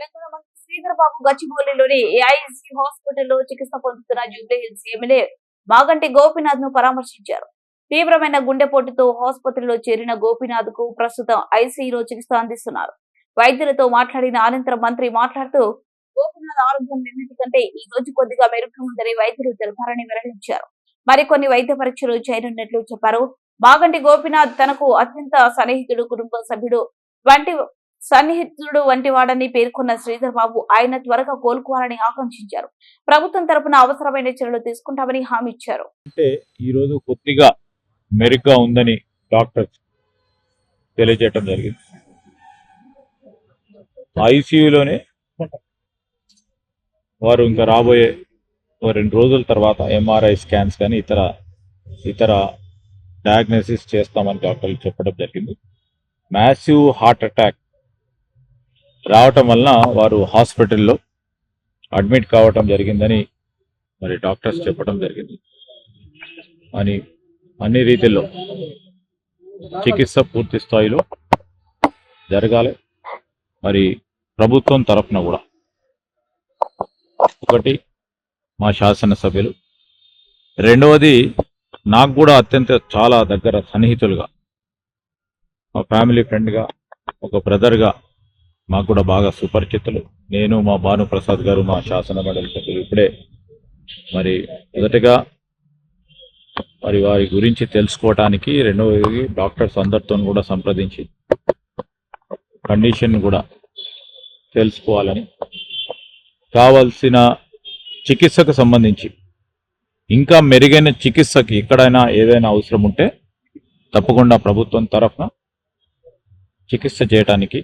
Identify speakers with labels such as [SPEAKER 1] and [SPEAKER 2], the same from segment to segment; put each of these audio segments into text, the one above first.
[SPEAKER 1] తెలంగాణ మంత్రి శ్రీధర్ బాబు గచ్చిబౌలిలోని ఏఐసి హాస్పిటల్లో చికిత్స పొందుతున్న జూబ్లీ హిల్స్ ఎమ్మెల్యే మాగంటి గోపీనాథ్ను పరామర్శించారు. తీవ్రమైన గుండెపోటుతో ఆసుపత్రిలో చేరిన గోపీనాథ్కు ప్రస్తుతం ఐసీయూలో చికిత్స అందిస్తున్నారు. వైద్యులతో మాట్లాడిన అనంతరం మంత్రి మాట్లాడుతూ గోపీనాథ్ ఆరోగ్యం నిన్నటి కంటే ఈ రోజు కొద్దిగా మెరుగ్గా ఉందని వైద్యులు తెలిపారని వెల్లడించారు. మరికొన్ని వైద్య పరీక్షలు చేయనున్నట్లు చెప్పారు. మాగంటి గోపీనాథ్ తనకు అత్యంత సన్నిహితుడు కుటుంబ సభ్యుడు వంటి సన్నిహితుడు వంటి వాడని పేర్కొన్న శ్రీధర్ బాబు ఆయన త్వరగా కోలుకోవాలని ఆకాంక్షించారు. ప్రభుత్వం తరపున అవసరమైన చర్యలు తీసుకుంటామని హామీ ఇచ్చారు.
[SPEAKER 2] అంటే ఈరోజు కొద్దిగా మెరుగ్గా ఉందని డాక్టర్ తెలియజేయటం జరిగింది. ఐసీయూలోనే వారు ఇంకా రాబోయే రెండు రోజుల తర్వాత ఎంఆర్ఐ స్కాన్స్ కానీ ఇతర ఇతర డయాగ్నోసిస్ చేస్తామని డాక్టర్లు చెప్పడం జరిగింది. మ్యాసివ్ హార్ట్ అటాక్ రావటం వలన వారు హాస్పిటల్లో అడ్మిట్ కావటం జరిగిందని మరి డాక్టర్స్ చెప్పడం జరిగింది. అని అన్ని రీతిల్లో చికిత్స పూర్తి స్థాయిలో జరగాలి. మరి ప్రభుత్వం తరఫున కూడా ఒకటి మా శాసనసభ్యులు. రెండవది నాకు కూడా అత్యంత చాలా దగ్గర సన్నిహితులుగా మా ఫ్యామిలీ ఫ్రెండ్గా ఒక బ్రదర్గా మాకు కూడా బాగా సుపరిచితులు. నేను మా భానుప్రసాద్ గారు మా శాసన మండలి సభ్యులు ఇప్పుడే. మరి మొదటగా మరి వారి గురించి తెలుసుకోవటానికి రెండవది డాక్టర్స్ అందరితో కూడా సంప్రదించి కండిషన్ కూడా తెలుసుకోవాలని కావలసిన చికిత్సకు సంబంధించి ఇంకా మెరుగైన చికిత్సకి ఎక్కడైనా ఏదైనా అవసరం ఉంటే తప్పకుండా ప్రభుత్వం తరఫున చికిత్స చేయడానికి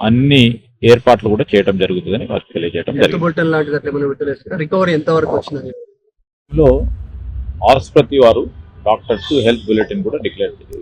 [SPEAKER 2] అన్ని ఏర్పాట్లు కూడా చేయడం జరుగుతుందని వారికి తెలియజేయడం జరిగింది.
[SPEAKER 3] రికవరీ ఎంత వరకు వచ్చినది
[SPEAKER 2] లో ఆసుపత్రి వారు డాక్టర్స్ హెల్త్ బులెటిన్ కూడా డిక్లేర్ జరుగుతుంది